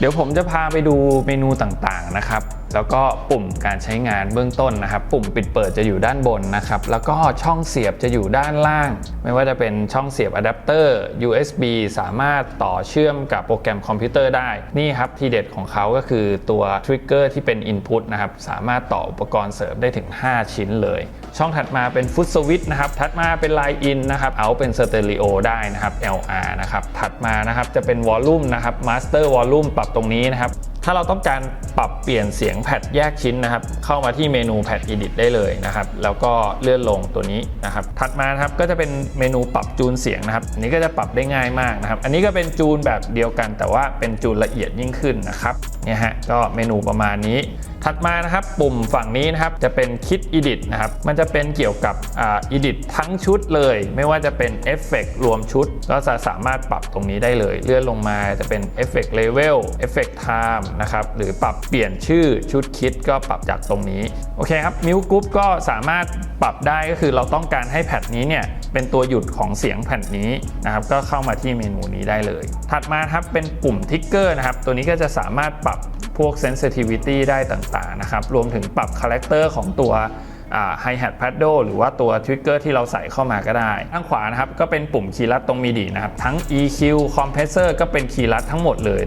เดี๋ยวผมจะพาไปดูเมนูต่างๆนะครับ แล้วก็ปุ่มการใช้งานเบื้องต้นนะครับ ปุ่มปิดเปิดจะอยู่ด้านบนนะครับ แล้วก็ช่องเสียบจะอยู่ด้านล่าง ไม่ว่าจะเป็นช่องเสียบอะแดปเตอร์ USB สามารถต่อเชื่อมกับโปรแกรมคอมพิวเตอร์ได้ นี่ครับทีเด็ดของเขาก็คือตัวทริกเกอร์ที่เป็น Input นะครับ สามารถต่ออุปกรณ์เสริมได้ถึง 5 ชิ้นเลย ช่องถัดมาเป็นฟุตสวิตนะครับ ถัดมาเป็น Line In นนะครับ เอาเป็นสเตอริโอได้นะครับ LR นะครับ ถัดมานะครับจะเป็นวอลลุ่มนะครับ Master Volume ปรับตรงนี้นะครับ ถ้าเราต้องการปรับเปลี่ยนเสียงแพดแยกชิ้นนะครับ เข้ามาที่เมนูแพด Edit ได้เลยนะครับ แล้วก็เลื่อนลงตัวนี้นะครับ ถัดมาครับก็จะเป็นเมนูปรับจูนเสียงนะครับ อันนี้ก็จะปรับได้ง่ายมากนะครับ อันนี้ก็เป็นจูนแบบเดียวกัน แต่ว่าเป็นจูนละเอียดยิ่งขึ้นนะครับ เนี่ยฮะ ก็เมนูประมาณนี้ ถัดมานะครับปุ่มฝั่งนี้นะครับจะเป็นคิด Edit นะครับมันจะเป็นเกี่ยวกับอ่า Edit ทั้งชุดเลย ไม่ว่าจะเป็นเอฟเฟกรวมชุด ก็จะสามารถปรับตรงนี้ได้เลย เลื่อนลงมาจะเป็นเอฟเฟกเลเวลเอฟเฟกไทม์นะครับหรือปรับเปลี่ยนชื่อชุดคิดก็ปรับจากตรงนี้ โอเคครับมิวกรุ๊ปก็สามารถปรับได้ก็คือเราต้องการให้แพทนี้เนี่ยเป็นตัวหยุดของเสียงแผ่นนี้นะครับก็เข้ามาที่เมนูนี้ได้เลย ถัดมาครับเป็นปุ่มทิกเกอร์นะครับตัวนี้ก็จะสามารถปรับ พวก sensitivity ได้ต่างๆนะครับ รวมถึงปรับคาแรคเตอร์ของตัวไฮแฮท paddle หรือว่าตัวทริกเกอร์ที่เราใส่เข้ามาก็ได้ข้างขวานะครับก็เป็นปุ่มคีย์ลัดตรงมีดีนะครับ ทั้ง EQ compressor ก็เป็นคีย์ลัดทั้งหมดเลย